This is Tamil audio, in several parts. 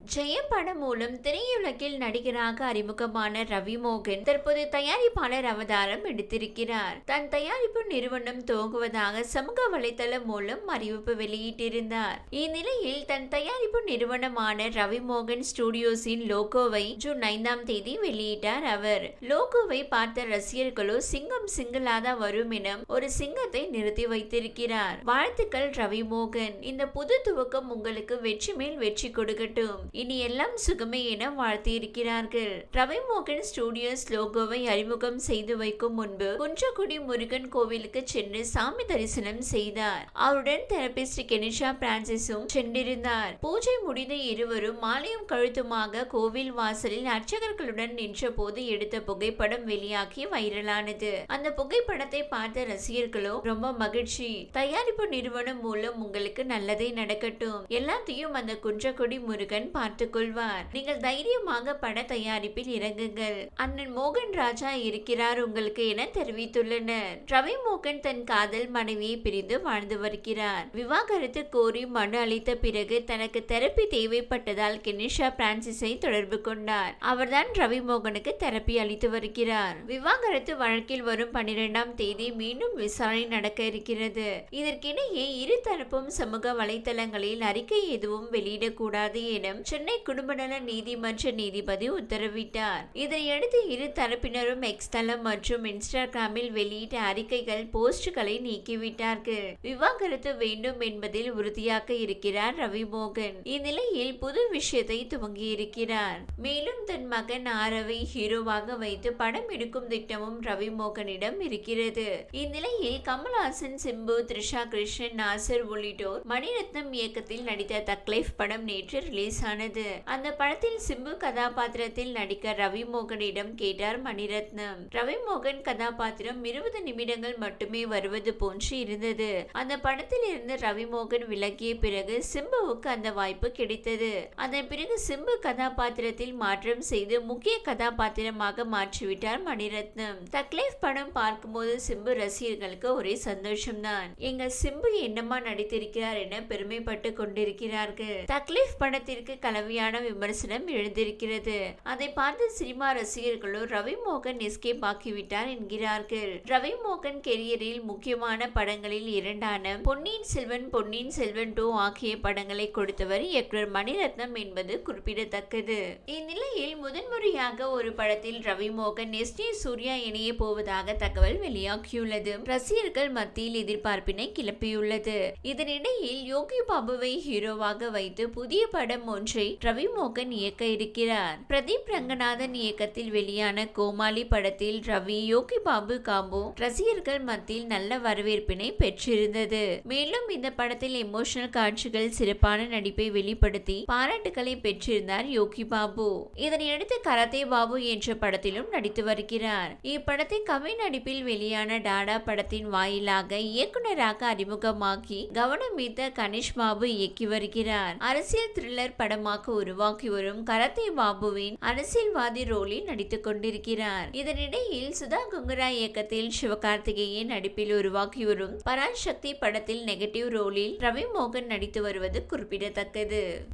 ஜெயம் படம் மூலம் திரையுலகில் நடிகராக அறிமுகமான ரவி மோகன் தற்போது தயாரிப்பாளர் அவதாரம் எடுத்திருக்கிறார். தன் தயாரிப்பு நிறுவனம் துவங்குவதாக சமூக வலைதளம் மூலம் அறிவிப்பு வெளியிட்டிருந்தார். இந்நிலையில் தன் தயாரிப்பு நிறுவனமான ரவி மோகன் ஸ்டுடியோஸின் லோகோவை ஜூன் ஐந்தாம் தேதி வெளியிட்டார் அவர். லோகோவை பார்த்த ரசிகர்களோ சிங்கம் சிங்கிளாதான் வரும் என ஒரு சிங்கத்தை நிறுத்தி வைத்திருக்கிறார். வாழ்த்துக்கள் ரவி மோகன். இந்த புது துவக்கம் உங்களுக்கு வெற்றி மேல் வெற்றி கொடுக்கட்டும். இனி எல்லாம் சுகமே என வாழ்த்தியிருக்கிறார்கள். ரவி மோகன் ஸ்டுடியோஸ் லோகோவை அறிமுகம் செய்து வைக்கும் முன்பு குன்றக்குடி முருகன் கோவிலுக்கு சென்று சாமி தரிசனம் செய்தார். அவருடன் தெரபிஸ்ட் கெனிஷா பிரான்சிஸும் சென்றிருந்தார். பூஜை முடிந்த இருவரும் மாலையும் கழுத்துமாக கோவில் வாசலில் அர்ச்சகர்களுடன் நின்ற போது எடுத்த புகைப்படம் வெளியாகி வைரலானது. அந்த புகைப்படத்தை பார்த்த ரசிகர்களோ ரொம்ப மகிழ்ச்சி. தயாரிப்பு நிறுவனம் மூலம் உங்களுக்கு நல்லதே நடக்கட்டும். எல்லாத்தையும் அந்த குன்றக்குடி முருகன் பார்த்துக் கொள்வார் நீங்கள் தைரியமாக பட தயாரிப்பில் இறங்குங்கள். அண்ணன் மோகன் ராஜா இருக்கிறார் உங்களுக்கு என தெரிவித்துள்ளனர். ரவி மோகன் தன் காதல் மனைவியை பிரிந்து வாழ்ந்து வருகிறார். விவாகரத்து கோரி மனு அளித்த பிறகு தனக்கு தெரப்பி தேவைப்பட்டதால் கெனிஷா பிரான்சிஸை தொடர்பு கொண்டார். அவர்தான் ரவி மோகனுக்கு தெரப்பி அளித்து வருகிறார். விவாகரத்து வழக்கில் வரும் பன்னிரெண்டாம் தேதி மீண்டும் விசாரணை நடக்க இருக்கிறது. இதற்கிடையே இரு தரப்பும் சமூக வலைதளங்களில் அறிக்கை எதுவும் வெளியிடக்கூடாது என சென்னை குடும்ப நல நீதிமன்ற நீதிபதி உத்தரவிட்டார். இதையடுத்து இரு தரப்பினரும் எக்ஸ் தளம் மற்றும் இன்ஸ்டாகிராமில் வெளியிட்ட அறிக்கைகள் போஸ்டுகளை நீக்கிவிட்டார்கள். விவாகரத்து வேண்டும் என்பதில் உறுதியாக இருக்கிறார் ரவி மோகன் இந்நிலையில் புது விஷயத்தை துவங்கியிருக்கிறார். மேலும் தன் மகன் ஆரவை ஹீரோவாக வைத்து படம் எடுக்கும் திட்டமும் ரவி மோகனிடம் இருக்கிறது. இந்நிலையில் கமல்ஹாசன் சிம்பு த்ரிஷா கிருஷ்ணன் நாசர் உள்ளிட்டோர் மணிரத்னம் இயக்கத்தில் நடித்த தக்லைஃப் படம் நேற்று ரிலீஸ் ஆனது அந்த படத்தில் சிம்பு கதாபாத்திரத்தில் நடிக்க ரவி மோகனிடம் கேட்டார் மணிரத்னம். ரவி மோகன் கதாபாத்திரம் இருபது நிமிடங்கள் மட்டுமே வருவது போன்று இருந்தது. அந்த படத்தில் இருந்து ரவி மோகன் விலகிய பிறகு சிம்புவுக்கு அந்த வாய்ப்பு கிடைத்தது. அதன் பிறகு சிம்பு கதாபாத்திரத்தில் மாற்றம் செய்து முக்கிய கதாபாத்திரமாக மாற்றிவிட்டார் மணிரத்னம். தக்லைஃப் படம் பார்க்கும்போது சிம்பு ரசிகர்களுக்கு ஒரே சந்தோஷம்தான். எங்க சிம்பு என்னமா நடித்திருக்கிறார் என பெருமைப்பட்டு கொண்டிருக்கிறார்கள். தக்லீஃப் படத்திற்கு கலவையான விமர்சனம் எழுந்திருக்கிறது. அதை பார்த்து சினிமா ரசிகர்களோ ரவி மோகன் எஸ்கேப் ஆக்கிவிட்டார் என்கிறார்கள். ரவி மோகன் கெரியரில் முக்கியமான படங்களில் இரண்டான பொன்னியின் செல்வன் பொன்னியின் செல்வன் டூ ஆகிய படங்களை கொடுத்தவர் இயக்குனர் மணிரத்னம் என்பது குறிப்பிடத்தக்கது. இந்நிலையில் முதன்முறையாக ஒரு படத்தில் ரவி மோகன் எஸ் ஜே சூர்யா இணைய போவதாக தகவல் வெளியாகியுள்ளது. ரசிகர்கள் மத்தியில் எதிர்பார்ப்பினை கிளப்பியுள்ளது. இதனிடையில் யோகி பாபுவை ஹீரோவாக வைத்து புதிய படம் ஒன்று ரவி மோகன் இயக்க இருக்கிறார். பிரதீப் ரங்கநாதன் இயக்கத்தில் வெளியான கோமாளி படத்தில் ரவி யோகி பாபு காம்போ ரசிகர்கள் மத்தியில் நல்ல வரவேற்பினை பெற்றிருந்தது. மேலும் இந்த படத்தில் எமோஷனல் காட்சிகள் சிறப்பான நடிப்பை வெளிப்படுத்தி பாராட்டுகளை பெற்றிருந்தார் யோகி பாபு இதனையடுத்து கராத்தே பாபு என்ற படத்திலும் நடித்து வருகிறார். இப்படத்தை கவி நடிப்பில் வெளியான டாடா படத்தின் வாயிலாக இயக்குநராக அறிமுகமாக்கி கவனம் ஈர்த்த கணேஷ் பாபு இயக்கி வருகிறார். அரசியல் த்ரில்லர் படமாக உருவாக்கி வரும் கரத்தே பாபுவின் அரசியல்வாதி ரோலில் நடித்துக் கொண்டிருக்கிறார். இதனிடையில் சுதா குங்குரா இயக்கத்தில் சிவகார்த்திகேயன் நடிப்பில் உருவாக்கி வரும் பராசக்தி படத்தில் நெகட்டிவ் ரோலில் ரவி மோகன் நடித்து வருவது குறிப்பிடத்தக்கது.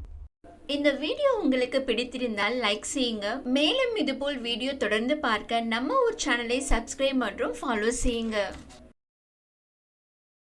இந்த வீடியோ உங்களுக்கு பிடித்திருந்தால் லைக் செய்யுங்க. மேலும் இதுபோல் வீடியோ தொடர்ந்து பார்க்க நம்ம ஒரு சேனலை சப்ஸ்கிரைப் மற்றும் ஃபாலோ செய்யுங்க.